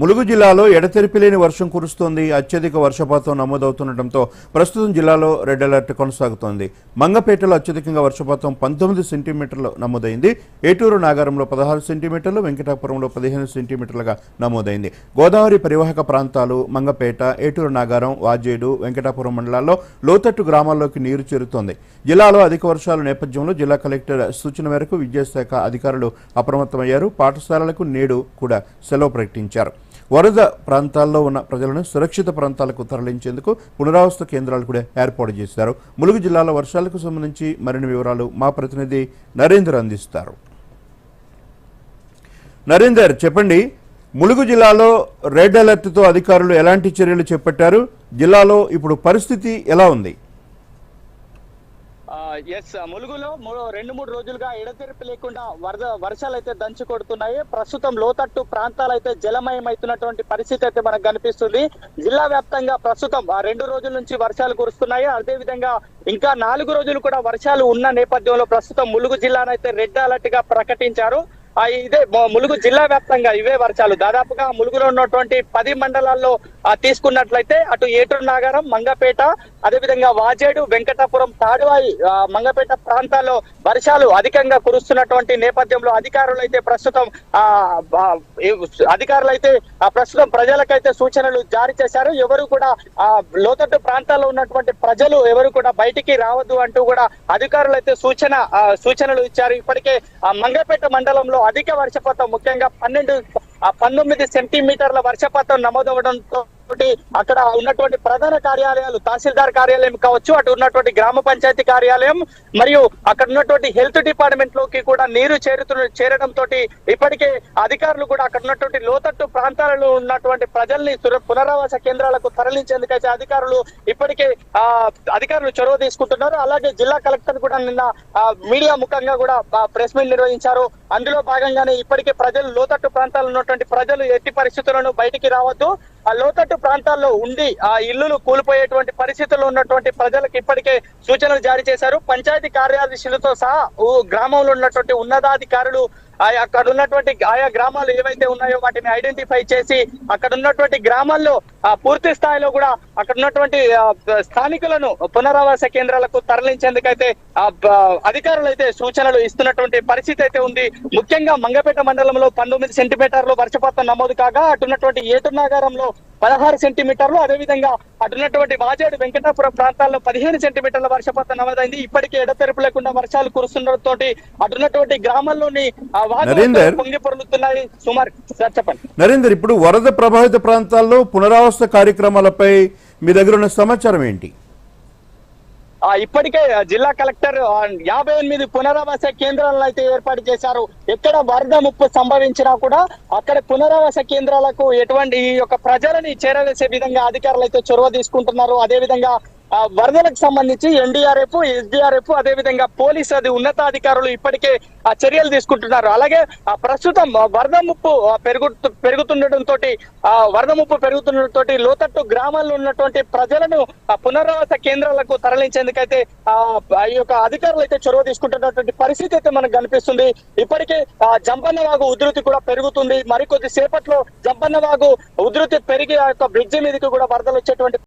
ములుగు జిల్లాలో ఎడతెరిపిలేని వర్షం కురుస్తోంది. అత్యధిక వర్షపాతం నమోదవుతుండటంతో ప్రస్తుతం జిల్లాలో రెడ్ అలర్ట్ కొనసాగుతోంది. మంగపేటలో అత్యధికంగా వర్షపాతం పంతొమ్మిది సెంటీమీటర్లు నమోదైంది. ఏటూరు నాగారంలో పదహారు సెంటీమీటర్లు వెంకటాపురంలో పదిహేను సెంటీమీటర్లుగా నమోదైంది. గోదావరి పరివాహక ప్రాంతాలు మంగపేట ఏటూరు నాగారం వాజేడు వెంకటాపురం మండలాల్లో లోతట్టు గ్రామాల్లోకి నీరు చేరుతోంది. జిల్లాలో అధిక వర్షాల నేపథ్యంలో జిల్లా కలెక్టర్ సూచన మేరకు విద్యాశాఖ అధికారులు అప్రమత్తమయ్యారు. పాఠశాలలకు నేడు కూడా సెలవు ప్రకటించారు. వరద ప్రాంతాల్లో ఉన్న ప్రజలను సురక్షిత ప్రాంతాలకు తరలించేందుకు పునరావాస కేంద్రాలు కూడా ఏర్పాటు చేశారు. ములుగు జిల్లాలో వర్షాలకు సంబంధించి మరిన్ని వివరాలు మా ప్రతినిధి నరేందర్ అందిస్తారు. నరేందర్ చెప్పండి. ములుగు జిల్లాలో రెడ్ అలర్ట్తో అధికారులు ఎలాంటి చర్యలు చేపట్టారు? జిల్లాలో ఇప్పుడు పరిస్థితి ఎలా ఉంది? ఎస్ ములుగులో రెండు మూడు రోజులుగా ఎడతెరిపి లేకుండా వరద వర్షాలు అయితే దంచి కొడుతున్నాయి. ప్రస్తుతం లోతట్టు ప్రాంతాలు అయితే జలమయం అవుతున్నటువంటి పరిస్థితి అయితే మనకు కనిపిస్తుంది. జిల్లా వ్యాప్తంగా ప్రస్తుతం రెండు రోజుల నుంచి వర్షాలు కురుస్తున్నాయి. అదే విధంగా ఇంకా నాలుగు రోజులు కూడా వర్షాలు ఉన్న నేపథ్యంలో ప్రస్తుతం ములుగు జిల్లానైతే రెడ్ అలర్ట్గా ప్రకటించారు ఇదే ములుగు జిల్లా వ్యాప్తంగా ఇవే వర్షాలు. దాదాపుగా ములుగులో ఉన్నటువంటి పది మండలాల్లో తీసుకున్నట్లయితే అటు ఏటూరు నాగారం మంగపేట అదేవిధంగా వాజేడు వెంకటాపురం తాడువాయి మంగపేట ప్రాంతాల్లో వర్షాలు అధికంగా కురుస్తున్నటువంటి నేపథ్యంలో అధికారులు అయితే ప్రస్తుతం ఆ ఆ, అధికారులు అయితే ప్రస్తుతం ప్రజలకైతే సూచనలు జారీ చేశారు. ఎవరు కూడా ఆ లోతట్టు ప్రాంతాల్లో ఉన్నటువంటి ప్రజలు ఎవరు కూడా బయటికి రావద్దు అంటూ కూడా అధికారులు అయితే సూచన సూచనలు ఇచ్చారు. ఇప్పటికే ఆ మంగపేట మండలంలో అధిక వర్షపాతం ముఖ్యంగా పన్నెండు ఆ పంతొమ్మిది సెంటీమీటర్ల వర్షపాతం నమోదవడంతో అక్కడ ఉన్నటువంటి ప్రధాన కార్యాలయాలు తహసీల్దార్ కార్యాలయం కావచ్చు అటు ఉన్నటువంటి గ్రామ పంచాయతీ కార్యాలయం మరియు అక్కడ ఉన్నటువంటి హెల్త్ డిపార్ట్మెంట్లోకి కూడా నీరు చేరుతు చేరడం తోటి ఇప్పటికే అధికారులు కూడా అక్కడ ఉన్నటువంటి లోతట్టు ప్రాంతాలలో ఉన్నటువంటి ప్రజల్ని పునరావాస కేంద్రాలకు తరలించేందుకైతే అధికారులు ఇప్పటికే ఆ అధికారులు చొరవ తీసుకుంటున్నారు. అలాగే జిల్లా కలెక్టర్ కూడా నిన్న మీడియా ముఖంగా కూడా ప్రెస్ మీట్ నిర్వహించారు. అందులో భాగంగానే ఇప్పటికే ప్రజలు లోతట్టు ప్రాంతాల్లో ఉన్నటువంటి ప్రజలు ఎట్టి పరిస్థితులను బయటికి రావద్దు. ఆ లోతట్టు ప్రాంతాల్లో ఉండి ఆ ఇల్లులు కూలిపోయేటువంటి పరిస్థితుల్లో ఉన్నటువంటి ప్రజలకు ఇప్పటికే సూచనలు జారీ చేశారు. పంచాయతీ కార్యదర్శులతో సహా గ్రామంలో ఉన్నటువంటి ఉన్నతాధికారులు ఆయా అక్కడ ఉన్నటువంటి ఆయా గ్రామాలు ఏవైతే ఉన్నాయో వాటిని ఐడెంటిఫై చేసి అక్కడ ఉన్నటువంటి గ్రామాల్లో ఆ పూర్తి స్థాయిలో కూడా అక్కడ ఉన్నటువంటి స్థానికులను పునరావాస కేంద్రాలకు తరలించేందుకైతే ఆ, అధికారులు అయితే సూచనలు ఇస్తున్నటువంటి పరిస్థితి అయితే ఉంది. ముఖ్యంగా మంగపేట మండలంలో పంతొమ్మిది సెంటీమీటర్లు వర్షపాతం నమోదు కాగా అటున్నటువంటి ఏటునాగారంలో పదహారు సెంటీమీటర్లు. అదేవిధంగా అటున్నటువంటి వాజేడు వెంకటాపురం ప్రాంతాల్లో పదిహేను సెంటీమీటర్ల వర్షపాతం నమోదైంది. ఇప్పటికే ఎడతెరపు లేకుండా వర్షాలు కురుస్తుండటంతో అటున్నటువంటి గ్రామాల్లోని. పొంగి పొరులుతున్నాయి. సుమారు చెప్పండి. నరేందర్ ఇప్పుడు వరద ప్రభావిత ప్రాంతాల్లో పునరావాస కార్యక్రమాలపై మీ దగ్గర ఉన్న సమాచారం ఏంటి? ఇప్పటికే జిల్లా కలెక్టర్ యాభై ఎనిమిది పునరావాస కేంద్రాలను అయితే ఏర్పాటు చేశారు. ఎక్కడ వరద ముప్పు సంభవించినా కూడా అక్కడ పునరావాస కేంద్రాలకు ఎటువంటి ఈ యొక్క ప్రజలని చేరవేసే విధంగా అధికారులు అయితే చొరవ తీసుకుంటున్నారు. అదే విధంగా వరదలకు సంబంధించి ఎన్డీఆర్ఎఫ్ ఎస్డీఆర్ఎఫ్ అదే విధంగా పోలీసు అది ఉన్నతాధికారులు ఇప్పటికే ఆ చర్యలు తీసుకుంటున్నారు. అలాగే ప్రస్తుతం వరద ముప్పు పెరుగు పెరుగుతుండటంతో వరద ముప్పు పెరుగుతుండటంతో లోతట్టు గ్రామాల్లో ఉన్నటువంటి ప్రజలను పునరావాస కేంద్రాలకు తరలించేందుకైతే ఆ ఈ యొక్క అధికారులు అయితే చొరవ తీసుకుంటున్నటువంటి పరిస్థితి అయితే మనకు కనిపిస్తుంది. ఇప్పటికే ఆ, జంపన్న వాగు ఉధృతి కూడా పెరుగుతుంది. మరికొద్ది సేపట్లో జంపన్న వాగు ఉధృతి పెరిగి ఆ యొక్క బ్రిడ్జి మీదకి కూడా వరదలు వచ్చేటువంటి